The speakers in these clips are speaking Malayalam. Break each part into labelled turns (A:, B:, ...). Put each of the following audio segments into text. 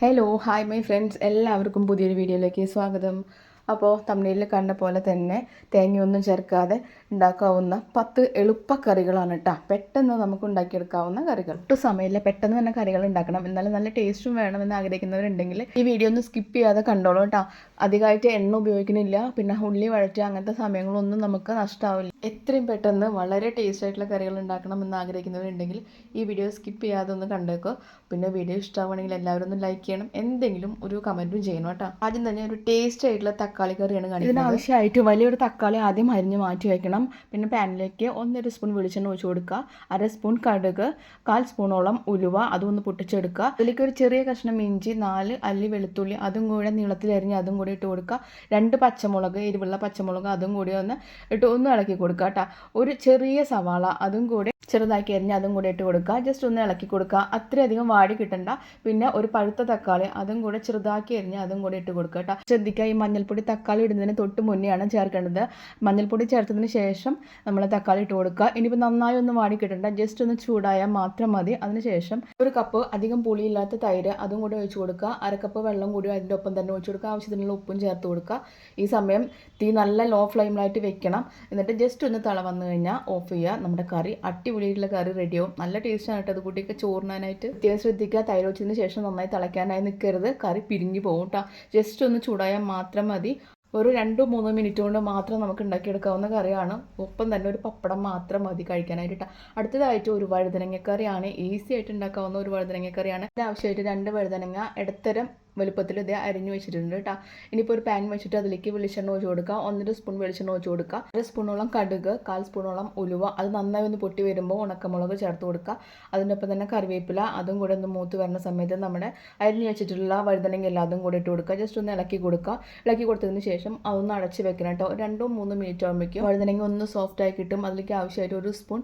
A: ഹലോ ഹായ് മൈ ഫ്രണ്ട്സ് എല്ലാവർക്കും പുതിയൊരു വീഡിയോയിലേക്ക് സ്വാഗതം. അപ്പോൾ തമിഴിൽ കണ്ട പോലെ തന്നെ തേങ്ങയൊന്നും ചേർക്കാതെ ഉണ്ടാക്കാവുന്ന പത്ത് എളുപ്പക്കറികളാണ് കേട്ടോ പെട്ടെന്ന് നമുക്ക് ഉണ്ടാക്കിയെടുക്കാവുന്ന കറികൾ. ഒട്ടും സമയമില്ല. പെട്ടെന്ന് തന്നെ കറികൾ ഉണ്ടാക്കണം. എന്നാലും നല്ല ടേസ്റ്റും വേണമെന്ന് ആഗ്രഹിക്കുന്നവരുണ്ടെങ്കിൽ ഈ വീഡിയോ ഒന്ന് സ്കിപ്പ് ചെയ്യാതെ കണ്ടോളൂ കേട്ടോ അധികമായിട്ട് എണ്ണ ഉപയോഗിക്കുന്നില്ല പിന്നെ ഉള്ളി വഴറ്റുക അങ്ങനത്തെ സമയങ്ങളൊന്നും നമുക്ക് നഷ്ടമാവില്ല എത്രയും പെട്ടെന്ന് വളരെ ടേസ്റ്റ് ആയിട്ടുള്ള കറികൾ ഉണ്ടാക്കണം എന്ന് ആഗ്രഹിക്കുന്നവരുണ്ടെങ്കിൽ ഈ വീഡിയോ സ്കിപ്പ് ചെയ്യാതെ ഒന്ന് കണ്ടേക്കോ. പിന്നെ വീഡിയോ ഇഷ്ടമാണെങ്കിൽ എല്ലാവരും ഒന്ന് ലൈക്ക് ചെയ്യണം. എന്തെങ്കിലും ഒരു കമന്റും ചെയ്യണം കേട്ടോ. ആദ്യം തന്നെ ഒരു ടേസ്റ്റ് ആയിട്ടുള്ള തക്കാളി കറിയാണ് കാണിക്കുന്നത്. ഇതിനാവശ്യമായിട്ട് വലിയൊരു തക്കാളി ആദ്യം അരിഞ്ഞ് മാറ്റി വയ്ക്കണം പിന്നെ പാനിലേക്ക് ഒന്നര സ്പൂൺ വെളിച്ചെണ്ണ ഒഴിച്ച് കൊടുക്കുക. അര സ്പൂൺ കടുക് കാൽ സ്പൂണോളം ഉലുവ അതൊന്ന് പൊട്ടിച്ചെടുക്കുക. അതിലേക്ക് ഒരു ചെറിയ കഷ്ണം ഇഞ്ചി നാല് അല്ലി വെളുത്തുള്ളി അതും കൂടെ നീളത്തിൽ അരിഞ്ഞ് അതും കൂടി ഇട്ട് കൊടുക്കുക. രണ്ട് പച്ചമുളക് എരിവുള്ള പച്ചമുളക് അതും കൂടി ഒന്ന് ഇട്ട് ഒന്ന് ഇളക്കി കൊടുക്കുക. കേട്ടോ ഒരു ചെറിയ സവാള അതും കൂടി ചെറുതാക്കി അരിഞ്ഞ് അതും കൂടി ഇട്ട് കൊടുക്കുക ജസ്റ്റ് ഒന്ന് ഇളക്കി കൊടുക്കുക അത്രയധികം വാടി കിട്ടണ്ട. പിന്നെ ഒരു പഴുത്ത തക്കാളി അതും കൂടെ ചെറുതാക്കി എരിഞ്ഞ് അതും കൂടി ഇട്ട് കൊടുക്കുക കേട്ടോ ശ്രദ്ധിക്കുക ഈ മഞ്ഞൾപ്പൊടി തക്കാളി ഇടുന്നതിന് തൊട്ട് മുന്നെയാണ് ചേർക്കേണ്ടത്. മഞ്ഞൾപ്പൊടി ചേർത്തതിന് ശേഷം നമ്മൾ തക്കാളി ഇട്ട് കൊടുക്കുക ഇനിയിപ്പോൾ നന്നായി ഒന്ന് വാടി കിട്ടണ്ട. ജസ്റ്റ് ഒന്ന് ചൂടായാൽ മാത്രം മതി. അതിനുശേഷം ഒരു കപ്പ് അധികം പുളിയില്ലാത്ത തൈര് അതും കൂടി ഒഴിച്ച് കൊടുക്കുക അര കപ്പ് വെള്ളം കൂടി അതിന്റെ ഒപ്പം തന്നെ ഒഴിച്ച് കൊടുക്കുക ആവശ്യത്തിനുള്ള ഉപ്പും ചേർത്ത് കൊടുക്കുക ഈ സമയം തീ നല്ല ലോ ഫ്ലെയിമിലായിട്ട് വെക്കണം. എന്നിട്ട് ജസ്റ്റ് ഒന്ന് തള വന്നു കഴിഞ്ഞാൽ ഓഫ് ചെയ്യുക നമ്മുടെ കറി അടിപൊളിയായിട്ടുള്ള കറി റെഡിയാവും നല്ല ടേസ്റ്റാണ് കേട്ടോ അത് കൂട്ടിയൊക്കെ ചോറിനാനായിട്ട്. പ്രത്യേകം ശ്രദ്ധിക്കുക. തൈര് ഒഴിച്ചതിന് ശേഷം നന്നായി തിളയ്ക്കാനായി നിൽക്കരുത് കറി പിരിഞ്ഞു പോകും കേട്ടോ. ജസ്റ്റ് ഒന്ന് ചൂടായാൽ മാത്രം മതി. ഒരു രണ്ടോ മൂന്നോ മിനിറ്റ് കൊണ്ട് മാത്രം നമുക്ക് ഉണ്ടാക്കിയെടുക്കാവുന്ന കറിയാണ്. ഒപ്പം തന്നെ ഒരു പപ്പടം മാത്രം മതി കഴിക്കാനായിട്ട് അടുത്തതായിട്ട് ഒരു വഴുതനങ്ങക്കറിയാണ് ഈസി ആയിട്ട് ഉണ്ടാക്കാവുന്ന ഒരു വഴുതനങ്ങക്കറിയാണ് ആവശ്യമായിട്ട് രണ്ട് വഴുതനങ്ങ ഇടത്തരം വലുപ്പത്തിൽ ഇത് അരിഞ്ഞു വെച്ചിട്ടുണ്ട് കേട്ടോ. ഇനിയിപ്പോൾ ഒരു പാൻ വെച്ചിട്ട് അതിലേക്ക് വെളിച്ചെണ്ണ ഒഴിച്ചു കൊടുക്കുക. ഒന്നര സ്പൂൺ വെളിച്ചെണ്ണ ഒഴിച്ചു കൊടുക്കുക. അര സ്പൂണോളം കടുക് കാൽ സ്പൂണോളം ഉലുവ. അത് നന്നായി ഒന്ന് പൊട്ടി വരുമ്പോൾ ഉണക്കമുളക് ചേർത്ത് കൊടുക്കുക. അതിനൊപ്പം തന്നെ കറിവേപ്പില അതും കൂടെ ഒന്ന് മൂത്ത് വരുന്ന സമയത്ത് നമ്മുടെ അരിഞ്ഞു വെച്ചിട്ടുള്ള വഴുതനങ്ങ എല്ലാം അതും കൂടെ ഇട്ട് കൊടുക്കുക. ജസ്റ്റ് ഒന്ന് ഇളക്കി കൊടുക്കുക. ഇളക്കി കൊടുത്തതിന് ശേഷം അതൊന്ന് അടച്ച് വെക്കണം കേട്ടോ. രണ്ടോ മൂന്നോ മിനിറ്റ് ആകുമ്പോഴേക്കും വഴുതനങ്ങ ഒന്ന് സോഫ്റ്റ് ആയി കിട്ടും. അതിലേക്ക് ആവശ്യമായിട്ട് ഒരു സ്പൂൺ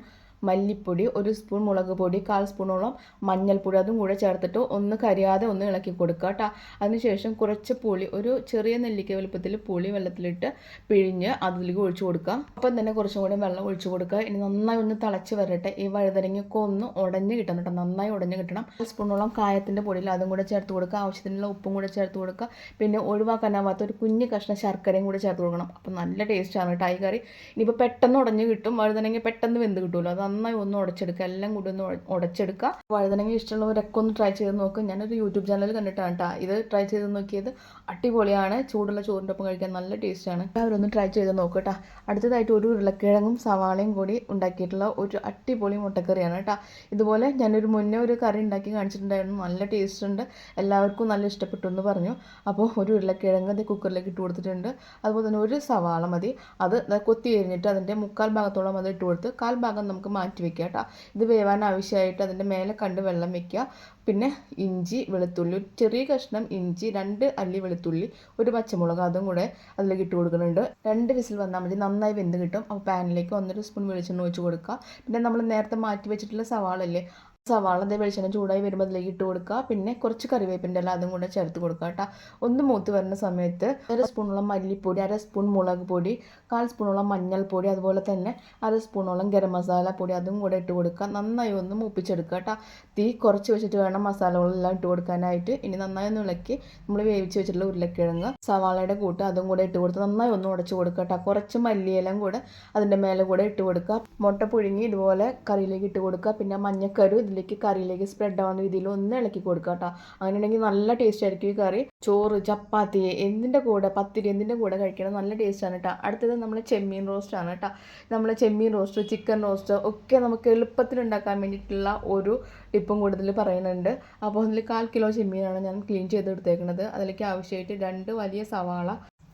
A: മല്ലിപ്പൊടി ഒരു സ്പൂൺ മുളക് പൊടി കാൽ സ്പൂണോളം മഞ്ഞൾപ്പൊടി അതും കൂടെ ചേർത്തിട്ട് ഒന്ന് കരിയാതെ ഒന്ന് ഇളക്കി കൊടുക്കുക കേട്ടോ അതിനുശേഷം കുറച്ച് പുളി ഒരു ചെറിയ നെല്ലിക്ക വലുപ്പത്തിൽ പുളി വെള്ളത്തിലിട്ട് പിഴിഞ്ഞ് അതിലേക്ക് ഒഴിച്ചു കൊടുക്കുക അപ്പം തന്നെ കുറച്ചും കൂടി വെള്ളം ഒഴിച്ചു കൊടുക്കുക. ഇനി നന്നായി ഒന്ന് തിളച്ച് വരട്ടെ. ഈ വഴുതനങ്ങയൊക്കെ ഒന്ന് ഉടഞ്ഞ് കിട്ടണം കേട്ടോ നന്നായി ഉടഞ്ഞ് കിട്ടണം. സ്പൂണോളം കായത്തിന്റെ പൊടിയിൽ അതും കൂടെ ചേർത്ത് കൊടുക്കുക. ആവശ്യത്തിനുള്ള ഉപ്പും കൂടെ ചേർത്ത് കൊടുക്കുക. പിന്നെ ഒഴിവാക്കാനാവാത്ത ഒരു കുഞ്ഞു കഷ്ണം ശർക്കരയും കൂടെ ചേർത്ത് കൊടുക്കണം. അപ്പം നല്ല ടേസ്റ്റാണ് കേട്ടോ ഈ കറി. ഇനിയിപ്പോൾ പെട്ടെന്ന് ഉടഞ്ഞ് കിട്ടും. വഴുതനങ്ങ പെട്ടെന്ന് വെന്ത് കിട്ടുമല്ലോ. അത് നന്നായി ഒന്ന് ഉടച്ചെടുക്കുക എല്ലാം കൂടി ഒന്ന് ഉട- ഉടച്ചെടുക്കുക. വഴുതനങ്ങ ഇഷ്ടമുള്ളവരൊക്കെ ഒന്ന് ട്രൈ ചെയ്ത് നോക്കും. ഞാനൊരു യൂട്യൂബ് ചാനൽ കണ്ടിട്ടാണ് കേട്ടോ ഇത് ട്രൈ ചെയ്ത് നോക്കിയത് അടിപൊളിയാണ്. ചൂടുള്ള ചോറിന്റെ ഒപ്പം കഴിക്കാൻ നല്ല ടേസ്റ്റാണ് എല്ലാവരും ഒന്ന് ട്രൈ ചെയ്ത് നോക്കുക കേട്ടോ അടുത്തതായിട്ട് ഒരു ഉരുളക്കിഴങ്ങും സവാളയും കൂടി ഉണ്ടാക്കിയിട്ടുള്ള ഒരു അടിപൊളി മുട്ടക്കറിയാണ് കേട്ടോ ഇതുപോലെ ഞാനൊരു മുന്നേ ഒരു കറി ഉണ്ടാക്കി കാണിച്ചിട്ടുണ്ടായിരുന്നു. നല്ല ടേസ്റ്റ് ഉണ്ട്. എല്ലാവർക്കും നല്ല ഇഷ്ടപ്പെട്ടു എന്ന് പറഞ്ഞു. അപ്പോൾ ഒരു ഉരുളക്കിഴങ്ങ് അത് കുക്കറിലേക്ക് ഇട്ട് കൊടുത്തിട്ടുണ്ട്. അതുപോലെ തന്നെ ഒരു സവാള മതി. അത് കൊത്തി കഴിഞ്ഞിട്ട് അതിന്റെ മുക്കാൽ ഭാഗത്തോളം അത് ഇട്ട് കൊടുത്ത് കാൽ ഭാഗം നമുക്ക് മാറ്റി വെക്കുക കേട്ടോ. ഇത് വേവാൻ ആവശ്യമായിട്ട് അതിന്റെ മേലെ കണ്ട് വെള്ളം വെക്കുക. പിന്നെ ഇഞ്ചി വെളുത്തുള്ളി ഒരു ചെറിയ കഷ്ണം ഇഞ്ചി രണ്ട് അല്ലി വെളുത്തുള്ളി ഒരു പച്ചമുളക് അതും കൂടെ അതിലേക്ക് ഇട്ട് കൊടുക്കുന്നുണ്ട്. രണ്ട് വിസിൽ വന്നാൽ മതി. നന്നായി വെന്ത് കിട്ടും. അപ്പോൾ പാനിലേക്ക് ഒന്നര സ്പൂൺ വെളിച്ചെണ്ണ ഒഴിച്ച് കൊടുക്കുക. പിന്നെ നമ്മൾ നേരത്തെ മാറ്റി വെച്ചിട്ടുള്ള സവാള അല്ലേ സവാള അതേ വെളിച്ചെണ്ണ ചൂടായി വരുമ്പോൾ അതിലേക്ക് ഇട്ട് കൊടുക്കുക പിന്നെ കുറച്ച് കറിവേപ്പിന്റെ എല്ലാം അതും കൂടെ ചേർത്ത് കൊടുക്കുക കേട്ടോ ഒന്ന് മൂത്ത് വരുന്ന സമയത്ത് അര സ്പൂണോളം മല്ലിപ്പൊടി അര സ്പൂൺ മുളക് പൊടി കാൽ സ്പൂണോളം മഞ്ഞൾപ്പൊടി അതുപോലെ തന്നെ അര സ്പൂണോളം ഗരം മസാല പൊടി അതും കൂടെ ഇട്ട് കൊടുക്കുക നന്നായി ഒന്ന് മൂപ്പിച്ചെടുക്കുക കേട്ടോ തീ കുറച്ച് വെച്ചിട്ട് വേണം മസാലകളെല്ലാം ഇട്ട് കൊടുക്കാനായിട്ട്. ഇനി നന്നായി ഒന്ന് ഇളക്കി നമ്മൾ വേവിച്ച് വെച്ചിട്ടുള്ള ഉരുളക്കിഴങ്ങ് സവാളയുടെ കൂട്ട് അതും കൂടെ ഇട്ട് കൊടുത്ത് നന്നായി ഒന്ന് ഉടച്ച് കൊടുക്കുക കേട്ടോ കുറച്ച് മല്ലിയിലും കൂടെ അതിന്റെ മേലെ കൂടെ ഇട്ട് കൊടുക്കുക മുട്ട പുഴുങ്ങി ഇതുപോലെ കറിയിലേക്ക് ഇട്ട് കൊടുക്കുക പിന്നെ മഞ്ഞക്കരു ഇതിലേക്ക് കറിയിലേക്ക് സ്പ്രെഡ് ആവുന്ന രീതിയിൽ ഒന്ന് ഇളക്കി കൊടുക്കുക കേട്ടോ. അങ്ങനെയുണ്ടെങ്കിൽ നല്ല ടേസ്റ്റ് ആയിരിക്കും ഈ കറി. ചോറ് ചപ്പാത്തി എന്തിന്റെ കൂടെ പത്തിരി എന്തിന്റെ കൂടെ കഴിക്കണം? നല്ല ടേസ്റ്റാണ് കേട്ടോ. അടുത്തത് നമ്മൾ ചെമ്മീൻ റോസ്റ്റ് ആണ് കേട്ടോ. നമ്മൾ ചെമ്മീൻ റോസ്റ്റ് ചിക്കൻ റോസ്റ്റ് ഒക്കെ നമുക്ക് എളുപ്പത്തിൽ ഉണ്ടാക്കാൻ വേണ്ടിയിട്ടുള്ള ഒരു ടിപ്പും കൂടുതൽ പറയുന്നുണ്ട്. അപ്പോൾ അതിൽ കാൽ കിലോ ചെമ്മീനാണ് ഞാൻ ക്ലീൻ ചെയ്തെടുത്തേക്കുന്നത് അതിലേക്ക് ആവശ്യമായിട്ട് രണ്ട് വലിയ സവാള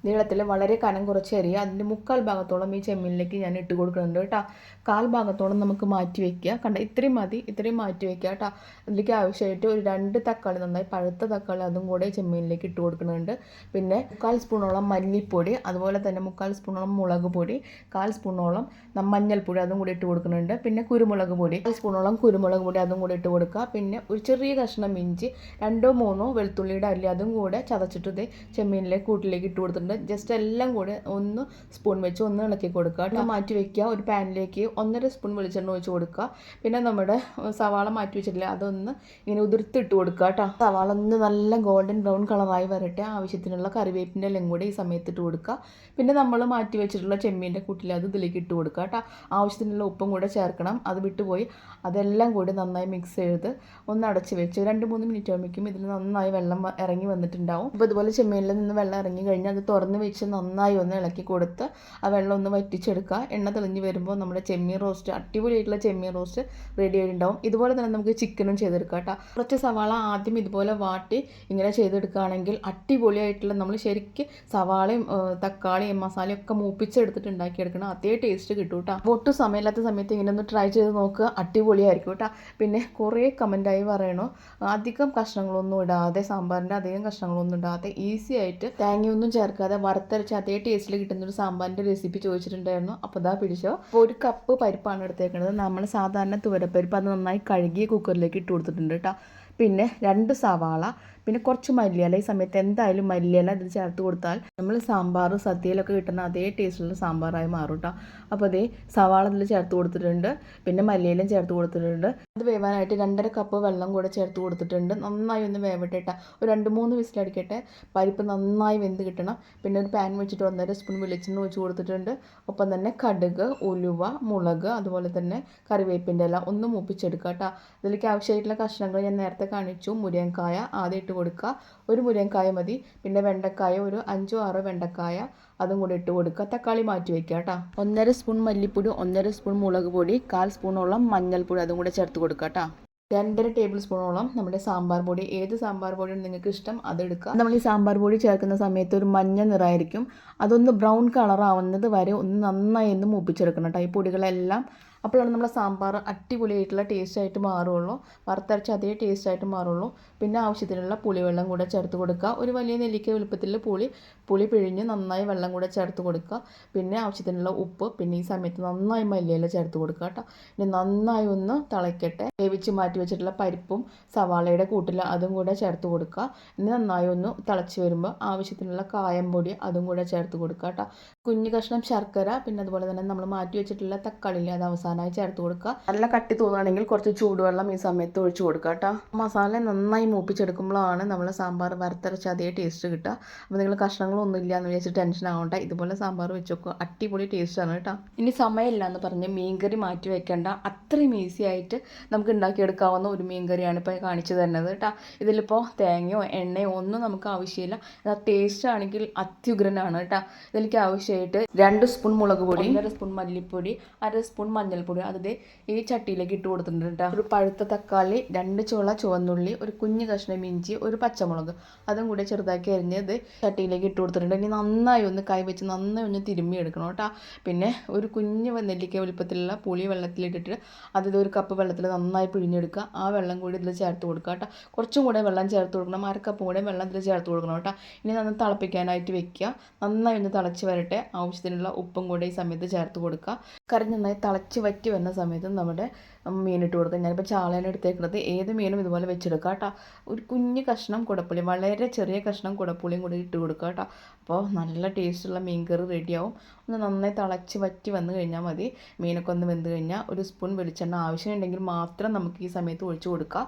A: നീളത്തിൽ വളരെ കനം കുറച്ച് അരിയ. അതിന്റെ മുക്കാൽ ഭാഗത്തോളം ഈ ചെമ്മീനിലേക്ക് ഞാൻ ഇട്ട് കൊടുക്കുന്നുണ്ട് കേട്ടോ. കാൽ ഭാഗത്തോളം നമുക്ക് മാറ്റി വെക്കുക. കണ്ട ഇത്രയും മതി. ഇത്രയും മാറ്റി വെക്കുക കേട്ടോ. അതിലേക്ക് ആവശ്യമായിട്ട് ഒരു രണ്ട് തക്കാളി നന്നായി പഴുത്ത തക്കാളി അതും കൂടെ ചെമ്മീനിലേക്ക് ഇട്ട് കൊടുക്കുന്നുണ്ട്. പിന്നെ മുക്കാൽ സ്പൂണോളം മല്ലിപ്പൊടി അതുപോലെ തന്നെ മുക്കാൽ സ്പൂണോളം മുളക് പൊടി കാൽ സ്പൂണോളം മഞ്ഞൾപ്പൊടി അതും കൂടി ഇട്ട് കൊടുക്കുന്നുണ്ട്. പിന്നെ കുരുമുളക് പൊടി കാൽ സ്പൂണോളം കുരുമുളക് പൊടി അതും കൂടി ഇട്ട് കൊടുക്കുക. പിന്നെ ഒരു ചെറിയ കഷ്ണം ഇഞ്ചി രണ്ടോ മൂന്നോ വെളുത്തുള്ളിയുടെ അല്ലി അതും കൂടെ ചതച്ചിട്ട് ഇത് ചെമ്മീനിലേക്ക് കൂട്ടിലേക്ക് ഇട്ട് കൊടുത്തിട്ടുണ്ട്. ജസ്റ്റ് എല്ലാം കൂടെ ഒന്ന് സ്പൂൺ വെച്ച് ഒന്ന് ഇളക്കി കൊടുക്കുക. കേട്ടോ മാറ്റി വെക്കുക. ഒരു പാനിലേക്ക് ഒന്നര സ്പൂൺ വെളിച്ചെണ്ണ ഒഴിച്ച് കൊടുക്കുക. പിന്നെ നമ്മുടെ സവാള മാറ്റി വെച്ചിട്ടില്ല അതൊന്ന് ഇങ്ങനെ ഉതിർത്തിട്ട് കൊടുക്കുക കേട്ടോ. സവാള ഒന്ന് നല്ല ഗോൾഡൻ ബ്രൗൺ കളറായി വരട്ടെ. ആവശ്യത്തിനുള്ള കറിവേപ്പിന്റെ എല്ലാം കൂടെ ഈ സമയത്ത് ഇട്ട് കൊടുക്കുക. പിന്നെ നമ്മൾ മാറ്റി വെച്ചിട്ടുള്ള ചെമ്മീന്റെ കൂട്ടിൽ അത് ഇതിലേക്ക് ഇട്ട് കൊടുക്കുക കേട്ടോ. ആവശ്യത്തിനുള്ള ഉപ്പും കൂടെ ചേർക്കണം. അത് വിട്ടുപോയി. അതെല്ലാം കൂടി നന്നായി മിക്സ് ചെയ്ത് ഒന്ന് അടച്ച് വെച്ച് രണ്ട് മൂന്ന് മിനിറ്റ് ആകുമ്പോഴേക്കും ഇതിൽ നന്നായി വെള്ളം ഇറങ്ങി വന്നിട്ടുണ്ടാവും. അപ്പോൾ ഇതുപോലെ ചെമ്മീനിൽ നിന്ന് വെള്ളം ഇറങ്ങി കഴിഞ്ഞാൽ അത് തുറന്ന് വെച്ച് നന്നായി ഒന്ന് ഇളക്കി കൊടുത്ത് ആ വെള്ളം ഒന്ന് വറ്റിച്ചെടുക്കുക. എണ്ണ തെളിഞ്ഞ് വരുമ്പോൾ നമ്മുടെ ചെമ്മീൻ റോസ്റ്റ് അടിപൊളിയായിട്ടുള്ള ചെമ്മീൻ റോസ്റ്റ് റെഡി ആയിട്ടുണ്ടാവും. ഇതുപോലെ തന്നെ നമുക്ക് ചിക്കനും ചെയ്തെടുക്കാം കേട്ടോ കുറച്ച് സവാള ആദ്യം ഇതുപോലെ വാട്ടി ഇങ്ങനെ ചെയ്തെടുക്കുകയാണെങ്കിൽ അടിപൊളിയായിട്ടുള്ള നമ്മൾ ശരിക്കും സവാളയും തക്കാളിയും മസാലയും ഒക്കെ മൂപ്പിച്ചെടുത്തിട്ട് ഉണ്ടാക്കിയെടുക്കണം അതേ ടേസ്റ്റ് കിട്ടും കേട്ടോ ഒട്ടും സമയമില്ലാത്ത സമയത്ത് ഇങ്ങനെ ഒന്ന് ട്രൈ ചെയ്ത് നോക്കുക. അടിപൊളിയായിരിക്കും കേട്ടോ പിന്നെ കുറേ കമന്റായി പറയണു. അധികം കഷ്ണങ്ങളൊന്നും ഇടാതെ സാമ്പാറിന്റെ അധികം കഷ്ണങ്ങളൊന്നും ഇടാതെ ഈസി ആയിട്ട് തേങ്ങയൊന്നും ചേർക്കാതെ വറുത്തരച്ച് അതേ ടേസ്റ്റിൽ കിട്ടുന്ന ഒരു സാമ്പാറിന്റെ റെസിപ്പി ചോദിച്ചിട്ടുണ്ടായിരുന്നു. അപ്പോൾ അതാ പിടിച്ചോ. അപ്പോൾ ഒരു കപ്പ് പരിപ്പാണ് എടുത്തേക്കുന്നത് നമ്മൾ സാധാരണ തുവരപ്പരിപ്പ് അത് നന്നായി കഴുകി കുക്കറിലേക്ക് ഇട്ട് കൊടുത്തിട്ടുണ്ട് കേട്ടോ പിന്നെ രണ്ട് സവാള പിന്നെ കുറച്ച് മല്ലിയില ഈ സമയത്ത് എന്തായാലും മല്ലിയില ഇതിൽ ചേർത്ത് കൊടുത്താൽ നമ്മൾ സാമ്പാർ സദ്യയിലൊക്കെ കിട്ടുന്ന അതേ ടേസ്റ്റിലുള്ള സാമ്പാറായി മാറും കേട്ടോ അപ്പോൾ അതേ സവാള ഇതിൽ ചേർത്ത് കൊടുത്തിട്ടുണ്ട് പിന്നെ മല്ലിയിലും ചേർത്ത് കൊടുത്തിട്ടുണ്ട്. അത് വേവാനായിട്ട് രണ്ടര കപ്പ് വെള്ളം കൂടെ ചേർത്ത് കൊടുത്തിട്ടുണ്ട്. നന്നായി ഒന്ന് വേവട്ടെ ഒരു രണ്ട് മൂന്ന് വിസിലടിക്കട്ടെ. പരിപ്പ് നന്നായി വെന്ത് കിട്ടണം. പിന്നെ ഒരു പാൻ വെച്ചിട്ട് ഒന്നര സ്പൂൺ വെളിച്ചെണ്ണ ഒഴിച്ച് കൊടുത്തിട്ടുണ്ട്. ഒപ്പം തന്നെ കടുക് ഉലുവ മുളക് അതുപോലെ തന്നെ കറിവേപ്പിന്റെ ഇല ഒന്ന് മൂപ്പിച്ചെടുക്കുക കേട്ടോ ഇതിലേക്ക് ആവശ്യമായിട്ടുള്ള കഷ്ണങ്ങൾ ഞാൻ നേരത്തെ കാണിച്ചു. മുരിങ്ങക്കായ ആദ്യം ഇട്ട് കൊടുക്കുക. ഒരു മുരിങ്ങക്കായ മതി. പിന്നെ വെണ്ടക്കായ ഒരു അഞ്ചോ ആറോ വെണ്ടക്കായ അതും കൂടി ഇട്ട് കൊടുക്കുക. തക്കാളി മാറ്റി വെക്കുക കേട്ടോ. ഒന്നര സ്പൂൺ മല്ലിപ്പൊടി ഒന്നര സ്പൂൺ മുളക് പൊടി കാൽ സ്പൂണോളം മഞ്ഞൾപ്പൊടി അതും കൂടെ ചേർത്ത് കൊടുക്കുക കേട്ടോ. രണ്ടര ടേബിൾ സ്പൂണോളം നമ്മുടെ സാമ്പാർ പൊടി. ഏത് സാമ്പാർ പൊടിയാണ് നിങ്ങൾക്ക് ഇഷ്ടം അതെടുക്കുക നമ്മൾ ഈ സാമ്പാർ പൊടി ചേർക്കുന്ന സമയത്ത് ഒരു മഞ്ഞ നിറമായിരിക്കും. അതൊന്ന് ബ്രൗൺ കളർ ആവുന്നത് വരെ ഒന്ന് നന്നായി ഒന്ന് മൂപ്പിച്ചെടുക്കണം കേട്ടോ. ഈ പൊടികളെല്ലാം അപ്പോഴാണ് നമ്മുടെ സാമ്പാർ അടിപൊളിയായിട്ടുള്ള ടേസ്റ്റ് ആയിട്ട് മാറുള്ളൂ. വറുത്തരച്ച അതേ ടേസ്റ്റ് ആയിട്ട് മാറുള്ളൂ. പിന്നെ ആവശ്യത്തിനുള്ള പുളിവെള്ളം കൂടെ ചേർത്ത് കൊടുക്കുക. ഒരു വലിയ നെല്ലിക്ക വലുപ്പത്തിൽ പുളി പുളി പിഴിഞ്ഞ് നന്നായി വെള്ളം കൂടെ ചേർത്ത് കൊടുക്കുക. പിന്നെ ആവശ്യത്തിനുള്ള ഉപ്പ് പിന്നെ ഈ സമയത്ത് നന്നായി മല്ലിയില ചേർത്ത് കൊടുക്കുക കേട്ടോ. ഇനി നന്നായി ഒന്ന് തിളയ്ക്കട്ടെ. വേവിച്ച് മാറ്റി വെച്ചിട്ടുള്ള പരിപ്പും സവാളയുടെ കൂട്ടിൽ അതും കൂടെ ചേർത്ത് കൊടുക്കുക. ഇനി നന്നായി ഒന്ന് തിളച്ച് വരുമ്പോൾ ആവശ്യത്തിനുള്ള കായം പൊടി അതും കൂടെ ചേർത്ത് കൊടുക്കുക കേട്ടോ. കുഞ്ഞു കഷ്ണം ശർക്കര പിന്നെ അതുപോലെ തന്നെ നമ്മൾ മാറ്റി വെച്ചിട്ടുള്ള തക്കാളിയില്ലേ അത് അവസാനമായി ചേർത്ത് കൊടുക്കുക. നല്ല കട്ടി തോന്നുകയാണെങ്കിൽ കുറച്ച് ചൂടുവെള്ളം ഈ സമയത്ത് ഒഴിച്ചു കൊടുക്കുക കേട്ടോ. മസാല നന്നായി മൂപ്പിച്ചെടുക്കുമ്പോഴാണ് നമ്മൾ സാമ്പാർ വറുത്തരച്ച് അതേ ടേസ്റ്റ് കിട്ടുക. അപ്പോൾ നിങ്ങൾ കഷ്ണങ്ങളൊന്നും ഇല്ല എന്ന് വിചാരിച്ച് ടെൻഷൻ ആവണ്ട. ഇതുപോലെ സാമ്പാർ വെച്ച് നോക്കുക. അടിപൊളി ടേസ്റ്റാണ് കേട്ടോ. ഇനി സമയമില്ല എന്ന് പറഞ്ഞ് മീൻകറി മാറ്റി വെക്കേണ്ട. അത്രയും ഈസി ആയിട്ട് നമുക്ക് ഉണ്ടാക്കിയെടുക്കാവുന്ന ഒരു മീൻകറിയാണ് ഇപ്പോൾ കാണിച്ചു തരുന്നത് കേട്ടോ. ഇതിലിപ്പോൾ തേങ്ങയോ എണ്ണയോ ഒന്നും നമുക്ക് ആവശ്യമില്ല. ടേസ്റ്റ് ആണെങ്കിൽ അത്യുഗ്രനാണ് കേട്ടോ. ഇതിലേക്ക് ആവശ്യമായിട്ട് രണ്ട് സ്പൂൺ മുളക് പൊടി ഒന്നര സ്പൂൺ മല്ലിപ്പൊടി അര സ്പൂൺ മഞ്ഞൾപ്പൊടി. അത് ഈ ചട്ടിയിലേക്ക് ഇട്ട് കൊടുത്തിട്ടുണ്ട് ഒരു പഴുത്ത തക്കാളി രണ്ട് ചോള ചുവന്നുള്ളി ഒരു കുഞ്ഞു കഷ്ണം ഇഞ്ചി ഒരു പച്ചമുളക്. അതും കൂടി ചെറുതാക്കി അരിഞ്ഞത് ചട്ടിയിലേക്ക് ഇട്ട് കൊടുത്തിട്ടുണ്ട്. ഇനി നന്നായി ഒന്ന് കൈ വെച്ച് നന്നായി ഒന്ന് തിരുമ്മി എടുക്കണം കേട്ടോ. പിന്നെ ഒരു കുഞ്ഞ് നെല്ലിക്ക വലുപ്പത്തിലുള്ള പുളി വെള്ളത്തിലിട്ടിട്ട് അത് ഇത് ഒരു കപ്പ് വെള്ളത്തിൽ നന്നായി പിഴിഞ്ഞെടുക്കുക. ആ വെള്ളം കൂടി ഇതിൽ ചേർത്ത് കൊടുക്കുക കേട്ടോ. കുറച്ചും കൂടെ വെള്ളം ചേർത്ത് കൊടുക്കണം. അരക്കപ്പും കൂടെ വെള്ളം ഇതിൽ ചേർത്ത് കൊടുക്കണം കേട്ടോ. ഇനി നന്ന് തിളപ്പിക്കാനായിട്ട് വെക്കുക. നന്നായി ഒന്ന് തിളച്ച് വരട്ടെ. ആവശ്യത്തിനുള്ള ഉപ്പും കൂടെ ഈ സമയത്ത് ചേർത്ത് കൊടുക്കുക. കറി നന്നായി തിളച്ച് വറ്റി വരുന്ന സമയത്ത് നമ്മുടെ മീനിട്ട് കൊടുക്കുക. ഞാനിപ്പോൾ ചാളേനെ എടുത്തേക്കുന്നത്. ഏത് മീനും ഇതുപോലെ വെച്ചെടുക്കുക കേട്ടോ. ഒരു കുഞ്ഞ് കഷ്ണം കുടപ്പുളി വളരെ ചെറിയ കഷ്ണം കുടപ്പുളിയും കൂടി ഇട്ട് കൊടുക്കുക കേട്ടോ. അപ്പോൾ നല്ല ടേസ്റ്റുള്ള മീൻ കറി റെഡിയാവും. ഒന്ന് നന്നായി തിളച്ച് വറ്റി വന്നു കഴിഞ്ഞാൽ മതി. മീനൊക്കെ ഒന്ന് വെന്ത് കഴിഞ്ഞാൽ ഒരു സ്പൂൺ വെളിച്ചെണ്ണ ആവശ്യമുണ്ടെങ്കിൽ മാത്രം നമുക്ക് ഈ സമയത്ത് ഒഴിച്ച് കൊടുക്കുക.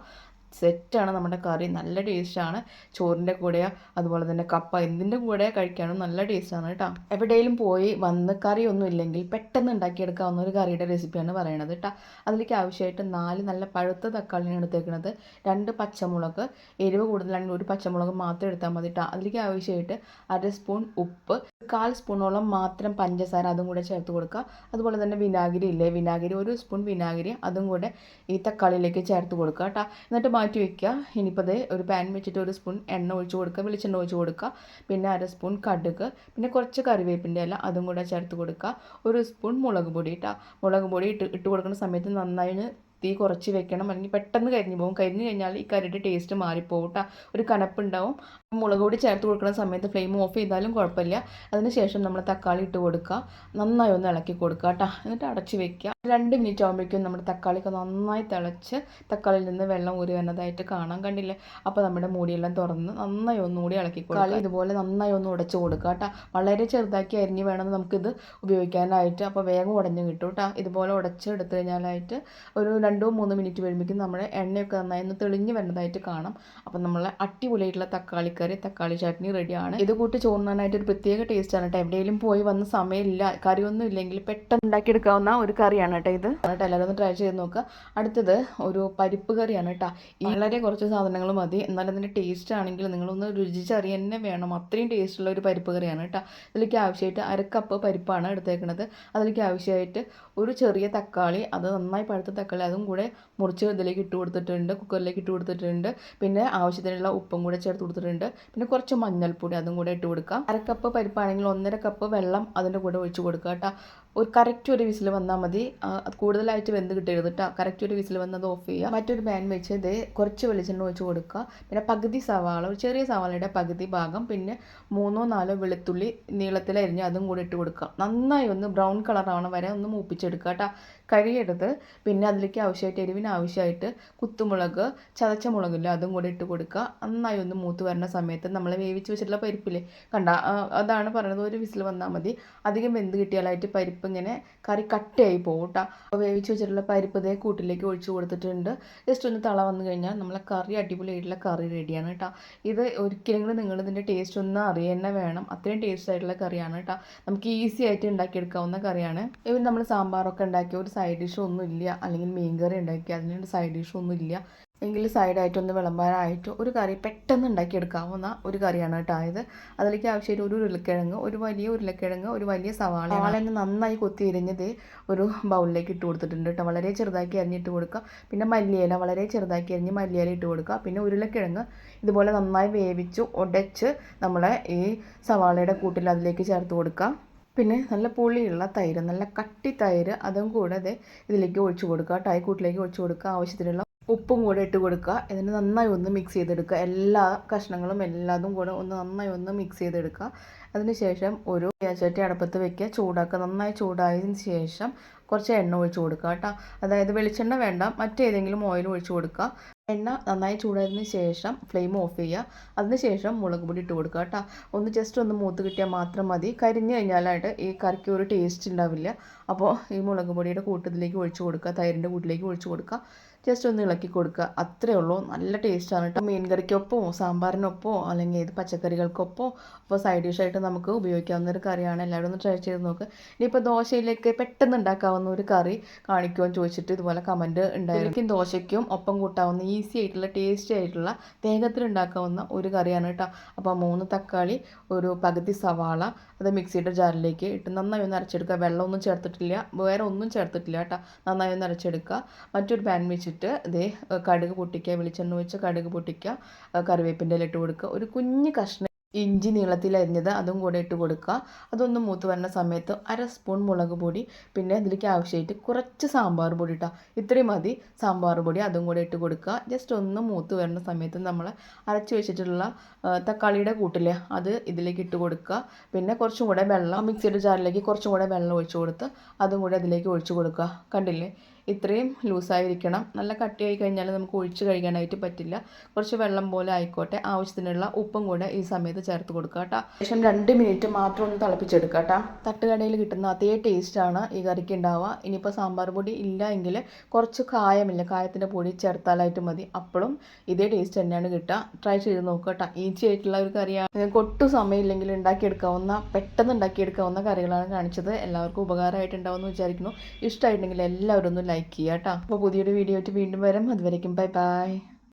A: സെറ്റാണ് നമ്മുടെ കറി. നല്ല ടേസ്റ്റാണ്. ചോറിന്റെ കൂടെ അതുപോലെ തന്നെ കപ്പ എന്തിന്റെ കൂടെ കഴിക്കാനും നല്ല ടേസ്റ്റാണ് കേട്ടോ. എവിടെയെങ്കിലും പോയി വന്ന് കറിയൊന്നും ഇല്ലെങ്കിൽ പെട്ടെന്ന് ഉണ്ടാക്കിയെടുക്കാവുന്ന ഒരു കറിയുടെ റെസിപ്പിയാണ് പറയണത് കേട്ടോ. അതിലേക്ക് ആവശ്യമായിട്ട് നാല് നല്ല പഴുത്ത തക്കാളിയാണ് എടുത്തേക്കുന്നത് രണ്ട് പച്ചമുളക് എരിവ് കൂടുതലാണെങ്കിൽ ഒരു പച്ചമുളക് മാത്രം എടുത്താൽ മതി കേട്ടോ. അതിലേക്ക് ആവശ്യമായിട്ട് അര സ്പൂൺ ഉപ്പ് കാൽ സ്പൂണോളം മാത്രം പഞ്ചസാര അതും കൂടെ ചേർത്ത് കൊടുക്കുക. അതുപോലെ തന്നെ വിനാഗിരി ഇല്ലേ? വിനാഗിരി ഒരു സ്പൂൺ വിനാഗിരി അതും കൂടെ ഈ തക്കാളിയിലേക്ക് ചേർത്ത് കൊടുക്കുക കേട്ടോ. എന്നിട്ട് മാറ്റി വെക്കുക. ഇനിയിപ്പോൾ അത് ഒരു പാൻ വെച്ചിട്ട് ഒരു സ്പൂൺ എണ്ണ ഒഴിച്ച് കൊടുക്കുക. വെളിച്ചെണ്ണ ഒഴിച്ച് കൊടുക്കുക. പിന്നെ അര സ്പൂൺ കടുക്. പിന്നെ കുറച്ച് കറിവേപ്പിന്റെ ഇല അതും കൂടെ ചേർത്ത് കൊടുക്കുക. ഒരു സ്പൂൺ മുളക് പൊടി കേട്ടോ. മുളക് പൊടി ഇട്ട് ഇട്ട് കൊടുക്കുന്ന സമയത്ത് നന്നായി തീ കുറച്ച് വെക്കണം. അല്ലെങ്കിൽ പെട്ടെന്ന് കരിഞ്ഞു പോകും. കരിഞ്ഞു കഴിഞ്ഞാൽ ഈ കറിയുടെ ടേസ്റ്റ് മാറിപ്പോവും കേട്ടോ ഒരു കനപ്പുണ്ടാവും. മുളക് പൊടി ചേർത്ത് കൊടുക്കുന്ന സമയത്ത് ഫ്ലെയിം ഓഫ് ചെയ്താലും കുഴപ്പമില്ല. അതിന് ശേഷം നമ്മൾ തക്കാളി ഇട്ട് കൊടുക്കുക. നന്നായി ഒന്ന് ഇളക്കി കൊടുക്കുക കേട്ടോ എന്നിട്ട് അടച്ച് വെക്കുക. രണ്ട് മിനിറ്റ് ആകുമ്പോഴേക്കും നമ്മുടെ തക്കാളി ഒക്കെ നന്നായി തിളച്ച് തക്കാളിയിൽ നിന്ന് വെള്ളം ഊരി വരുന്നതായിട്ട് കാണാൻ കണ്ടില്ലേ? അപ്പോൾ നമ്മുടെ മൂടിയെല്ലാം തുറന്ന് നന്നായി ഒന്നുകൂടി ഇളക്കി കളി ഇതുപോലെ നന്നായി ഒന്ന് ഉടച്ചു കൊടുക്കുക കേട്ടോ. വളരെ ചെറുതാക്കി അരിഞ്ഞ് വേണം നമുക്കിത് ഉപയോഗിക്കാനായിട്ട് അപ്പോൾ വേഗം ഉടഞ്ഞു കിട്ടും കേട്ടോ. ഇതുപോലെ ഉടച്ച് എടുത്തു കഴിഞ്ഞാലായിട്ട് ഒരു രണ്ടോ മൂന്നോ മിനിറ്റ് വരുമ്പോഴേക്കും നമ്മുടെ എണ്ണയൊക്കെ നന്നായി ഒന്ന് തെളിഞ്ഞ് വരുന്നതായിട്ട് കാണാം. അപ്പോൾ നമ്മളെ അടിപൊളിയായിട്ടുള്ള തക്കാളിക്കറി തക്കാളി ചട്നി റെഡിയാണ്. ഇത് കൂട്ടി ചോറിനാനായിട്ട് ഒരു പ്രത്യേക ടേസ്റ്റാണ് കേട്ടോ. എവിടെയെങ്കിലും പോയി വന്ന സമയമില്ല. കറിയൊന്നും ഇല്ലെങ്കിൽ പെട്ടെന്ന് ഉണ്ടാക്കിയെടുക്കാവുന്ന ഒരു കറിയാണ്. കേട്ടോ ഇത്. കേട്ടോ എല്ലാവരും ഒന്ന് ട്രൈ ചെയ്ത് നോക്കുക അടുത്തത് ഒരു പരിപ്പ് കറിയാണ് കേട്ടോ. വളരെ കുറച്ച് സാധനങ്ങൾ മതി. എന്നാലും അതിന്റെ ടേസ്റ്റ് ആണെങ്കിൽ നിങ്ങളൊന്ന് രുചിച്ചറിയാൻ തന്നെ വേണം. അത്രയും ടേസ്റ്റുള്ള ഒരു പരിപ്പ് കറിയാണ് കേട്ടോ. ഇതിലേക്ക് ആവശ്യമായിട്ട് അരക്കപ്പ് പരിപ്പാണ് എടുത്തേക്കുന്നത് അതിലേക്ക് ആവശ്യമായിട്ട് ഒരു ചെറിയ തക്കാളി അത് നന്നായി പഴുത്ത തക്കാളി അതും കൂടെ മുറിച്ച് ഇതിലേക്ക് ഇട്ട് കൊടുത്തിട്ടുണ്ട് കുക്കറിലേക്ക് ഇട്ട് കൊടുത്തിട്ടുണ്ട്. പിന്നെ ആവശ്യത്തിനുള്ള ഉപ്പും കൂടെ ചേർത്ത് കൊടുത്തിട്ടുണ്ട്. പിന്നെ കുറച്ച് മഞ്ഞൾപ്പൊടി അതും കൂടെ ഇട്ട് കൊടുക്കാം അരക്കപ്പ് പരിപ്പാണെങ്കിൽ ഒന്നര കപ്പ് വെള്ളം അതിന്റെ കൂടെ ഒഴിച്ച് കൊടുക്കുക കേട്ടോ. ഒരു കറക്റ്റ് ഒരു വിസിൽ വന്നാൽ മതി. കൂടുതലായിട്ട് വെന്ത് കിട്ടരുത് കേട്ടോ. കറക്റ്റ് ഒരു വിസിൽ വന്നത് ഓഫ് ചെയ്യുക. മറ്റൊരു പാൻ വെച്ച് ഇത് കുറച്ച് വെളിച്ചെണ്ണ ഒഴിച്ച് കൊടുക്കുക. പിന്നെ പകുതി സവാള ഒരു ചെറിയ സവാളയുടെ പകുതി ഭാഗം പിന്നെ മൂന്നോ നാലോ വെളുത്തുള്ളി നീളത്തിലരിഞ്ഞ് അതും കൂടെ ഇട്ട് കൊടുക്കുക. നന്നായി ഒന്ന് ബ്രൗൺ കളറാവണ വരെ ഒന്ന് മൂപ്പിച്ചെടുക്കുക. കേട്ടോ കഴിയരുത്. പിന്നെ അതിലേക്ക് ആവശ്യമായിട്ട് എരിവിന് ആവശ്യമായിട്ട് കുത്തുമുളക് ചതച്ച മുളകില്ല അതും കൂടി ഇട്ട് കൊടുക്കുക. നന്നായി ഒന്ന് മൂത്ത് വരുന്ന സമയത്ത് നമ്മൾ വേവിച്ച് വെച്ചിട്ടുള്ള പരിപ്പില്ലേ? കണ്ട അതാണ് പറയുന്നത് ഒരു വിസിൽ വന്നാൽ മതി. അധികം വെന്ത് കിട്ടിയാലായിട്ട് പരിപ്പ് ഇങ്ങനെ കറി കട്ടയായി പോകും കേട്ടോ അപ്പോൾ വേവിച്ച് വെച്ചിട്ടുള്ള പരിപ്പ് ഇതേ കൂട്ടിലേക്ക് ഒഴിച്ച് കൊടുത്തിട്ടുണ്ട്. ജസ്റ്റ് ഒന്ന് തള വന്നു കഴിഞ്ഞാൽ നമ്മളെ കറി അടിപൊളിയായിട്ടുള്ള കറി റെഡിയാണ് കേട്ടോ ഇത് ഒരിക്കലെങ്കിലും നിങ്ങൾ ഇതിന്റെ ടേസ്റ്റ് ഒന്ന് അറിയന്നെ വേണം. അത്രയും ടേസ്റ്റ് ആയിട്ടുള്ള കറിയാണ് കേട്ടോ നമുക്ക് ഈസി ആയിട്ട് ഉണ്ടാക്കിയെടുക്കാവുന്ന കറിയാണ്. ഇവർ നമ്മൾ സാമ്പാറൊക്കെ ഉണ്ടാക്കിയ ഒരു സൈഡ് ഡിഷ് ഒന്നും ഇല്ല അല്ലെങ്കിൽ മീൻ കറി ഉണ്ടാക്കി അതിനൊരു സൈഡ് ഡിഷ് ഒന്നും ഇല്ല എങ്കിൽ സൈഡായിട്ടൊന്ന് വിളമ്പാനായിട്ട് ഒരു കറി പെട്ടെന്ന് ഉണ്ടാക്കിയെടുക്കാവുന്ന ഒരു കറിയാണ് കേട്ടോ ആയത് അതിലേക്ക് ആവശ്യമായിട്ട് ഒരു ഉരുളക്കിഴങ്ങ് ഒരു വലിയ ഉരുളക്കിഴങ്ങ് ഒരു വലിയ സവാള സവാള നന്നായി കൊത്തി എരിഞ്ഞത് ഒരു ബൗളിലേക്ക് ഇട്ട് കൊടുത്തിട്ടുണ്ട് കേട്ടോ. വളരെ ചെറുതാക്കി അരിഞ്ഞിട്ട് കൊടുക്കുക. പിന്നെ മല്ലിയില വളരെ ചെറുതാക്കി അരിഞ്ഞ് മല്ലിയില ഇട്ട് കൊടുക്കുക. പിന്നെ ഉരുളക്കിഴങ്ങ് ഇതുപോലെ നന്നായി വേവിച്ച് ഉടച്ച് നമ്മളെ ഈ സവാളയുടെ കൂട്ടിൽ അതിലേക്ക് ചേർത്ത് കൊടുക്കുക. പിന്നെ നല്ല പുളിയുള്ള തൈര് നല്ല കട്ടി തൈര് അതും കൂടാതെ ഇതിലേക്ക് ഒഴിച്ചു കൊടുക്കുക. ടൈക്കൂട്ടിലേക്ക് ഒഴിച്ചു കൊടുക്കുക. ആവശ്യത്തിനുള്ള ഉപ്പും കൂടെ ഇട്ട് കൊടുക്കുക. എന്നിട്ട് നന്നായി ഒന്ന് മിക്സ് ചെയ്തെടുക്കുക. എല്ലാ കഷ്ണങ്ങളും എല്ലാതും കൂടെ ഒന്ന് നന്നായി ഒന്ന് മിക്സ് ചെയ്തെടുക്കുക. അതിനുശേഷം ഒരു ചട്ടി അടപ്പത്ത് വെക്കുക. ചൂടാക്കുക. നന്നായി ചൂടായതിന് ശേഷം കുറച്ച് എണ്ണ ഒഴിച്ച് കൊടുക്കുക കേട്ടോ. അതായത് വെളിച്ചെണ്ണ വേണ്ട. മറ്റേതെങ്കിലും ഓയിൽ ഒഴിച്ച് കൊടുക്കുക. എണ്ണ നന്നായി ചൂടായതിന് ശേഷം ഫ്ലെയിം ഓഫ് ചെയ്യുക. അതിനുശേഷം മുളക് പൊടി ഇട്ട് കൊടുക്കുക കേട്ടോ. ഒന്ന് ജസ്റ്റ് ഒന്ന് മൂത്ത് കിട്ടിയാൽ മാത്രം മതി. കരിഞ്ഞു കഴിഞ്ഞാലായിട്ട് ഈ കറിക്ക് ഒരു ടേസ്റ്റ് ഉണ്ടാവില്ല. അപ്പോൾ ഈ മുളക് പൊടിയുടെ കൂട്ടത്തിലേക്ക് ഒഴിച്ച് കൊടുക്കുക. തൈരിന്റെ കൂട്ടിലേക്ക് ഒഴിച്ച് കൊടുക്കുക. ജസ്റ്റ് ഒന്ന് ഇളക്കി കൊടുക്കുക. അത്രേ ഉള്ളൂ. നല്ല ടേസ്റ്റാണ് കേട്ടോ മീൻ കറിക്കൊപ്പമോ സാമ്പാറിനൊപ്പമോ അല്ലെങ്കിൽ ഏത് പച്ചക്കറികൾക്കൊപ്പമോ അപ്പോൾ സൈഡ് ഡിഷായിട്ട് നമുക്ക് ഉപയോഗിക്കാവുന്ന ഒരു കറിയാണ്. എല്ലാവരും ഒന്ന് ട്രൈ ചെയ്ത് നോക്ക്. ഇനിയിപ്പോൾ ദോശയിലേക്ക് പെട്ടെന്ന് ഉണ്ടാക്കാവുന്ന ഒരു കറി കാണിക്കുമെന്ന് ചോദിച്ചിട്ട് ഇതുപോലെ കമന്റ് ഉണ്ടായിരിക്കും ദോശയ്ക്കും ഒപ്പം കൂട്ടാവുന്ന ഈസി ആയിട്ടുള്ള ടേസ്റ്റി ആയിട്ടുള്ള വേഗത്തിൽ ഉണ്ടാക്കാവുന്ന ഒരു കറിയാണ് കേട്ടോ അപ്പോൾ മൂന്ന് തക്കാളി ഒരു പകുതി സവാള അത് മിക്സിയുടെ ജാറിലേക്ക് ഇട്ട് നന്നായി ഒന്ന് അരച്ചെടുക്കുക. വെള്ളമൊന്നും ചേർത്തിട്ടില്ല. വേറെ ഒന്നും ചേർത്തിട്ടില്ല കേട്ടോ നന്നായി ഒന്ന് അരച്ചെടുക്കുക. മറ്റൊരു പാൻ വെച്ചിട്ട് ഇതേ കടുക് പൊട്ടിക്കുക വെളിച്ചെണ്ണ ഒഴിച്ച് കടുക് പൊട്ടിക്കുക കറിവേപ്പിന്റെ ഇല ഇട്ട് കൊടുക്കുക. ഒരു കുഞ്ഞ് കഷ്ണം ഇഞ്ചി നീളത്തിൽ അരിഞ്ഞത് അതും കൂടെ ഇട്ട് കൊടുക്കുക. അതൊന്ന് മൂത്ത് വരുന്ന സമയത്ത് അര സ്പൂൺ മുളക് പൊടി പിന്നെ ഇതിലേക്ക് ആവശ്യമായിട്ട് കുറച്ച് സാമ്പാർ പൊടി ഇട്ടാൽ ഇത്രയും മതി. സാമ്പാർ പൊടി അതും കൂടെ ഇട്ട് കൊടുക്കുക. ജസ്റ്റ് ഒന്ന് മൂത്ത് വരുന്ന സമയത്ത് നമ്മൾ അരച്ച് വെച്ചിട്ടുള്ള തക്കാളിയുടെ കൂട്ടില്ലേ അത് ഇതിലേക്ക് ഇട്ട് കൊടുക്കുക. പിന്നെ കുറച്ചും കൂടെ വെള്ളം മിക്സിയുടെ ജാറിലേക്ക് കുറച്ചും കൂടെ വെള്ളം ഒഴിച്ച് കൊടുത്ത് അതും കൂടെ അതിലേക്ക് ഒഴിച്ച് കൊടുക്കുക. കണ്ടില്ലേ? ഇത്രയും ലൂസായിരിക്കണം. നല്ല കട്ടിയായി കഴിഞ്ഞാൽ നമുക്ക് ഒഴിച്ച് കഴിക്കാനായിട്ട് പറ്റില്ല. കുറച്ച് വെള്ളം പോലെ ആയിക്കോട്ടെ. ആവശ്യത്തിനുള്ള ഉപ്പും കൂടെ ഈ സമയത്ത് ചേർത്ത് കൊടുക്കുക കേട്ടോ. ശേഷം രണ്ട് മിനിറ്റ് മാത്രം ഒന്ന് തിളപ്പിച്ചെടുക്കുക കേട്ടോ. തട്ടുകടയിൽ കിട്ടുന്ന അതേ ടേസ്റ്റാണ് ഈ കറിക്ക് ഉണ്ടാവുക. ഇനിയിപ്പോൾ സാമ്പാർ പൊടി ഇല്ല എങ്കിൽ കുറച്ച് കായമില്ല. കായത്തിന്റെ പൊടി ചേർത്താലായിട്ട് മതി. അപ്പോഴും ഇതേ ടേസ്റ്റ് തന്നെയാണ് കിട്ടുക. ട്രൈ ചെയ്ത് നോക്കുക കേട്ടോ. ഈസി ആയിട്ടുള്ള ഒരു കറിയാണ്. നിങ്ങൾക്ക് ഒട്ടും സമയമില്ലെങ്കിൽ ഉണ്ടാക്കിയെടുക്കാവുന്ന പെട്ടെന്ന് ഉണ്ടാക്കിയെടുക്കാവുന്ന കറികളാണ് കാണിച്ചത്. എല്ലാവർക്കും ഉപകാരമായിട്ടുണ്ടാവുമെന്ന് വിചാരിക്കുന്നു. ഇഷ്ടമായിട്ടുണ്ടെങ്കിൽ എല്ലാവരും ഒന്ന് ലൈക്ക് ചെയ്യുക കേട്ടോ അപ്പോൾ പുതിയൊരു വീഡിയോ ആയിട്ട് വീണ്ടും വരാം. അതുവരേക്കും ബൈ ബൈ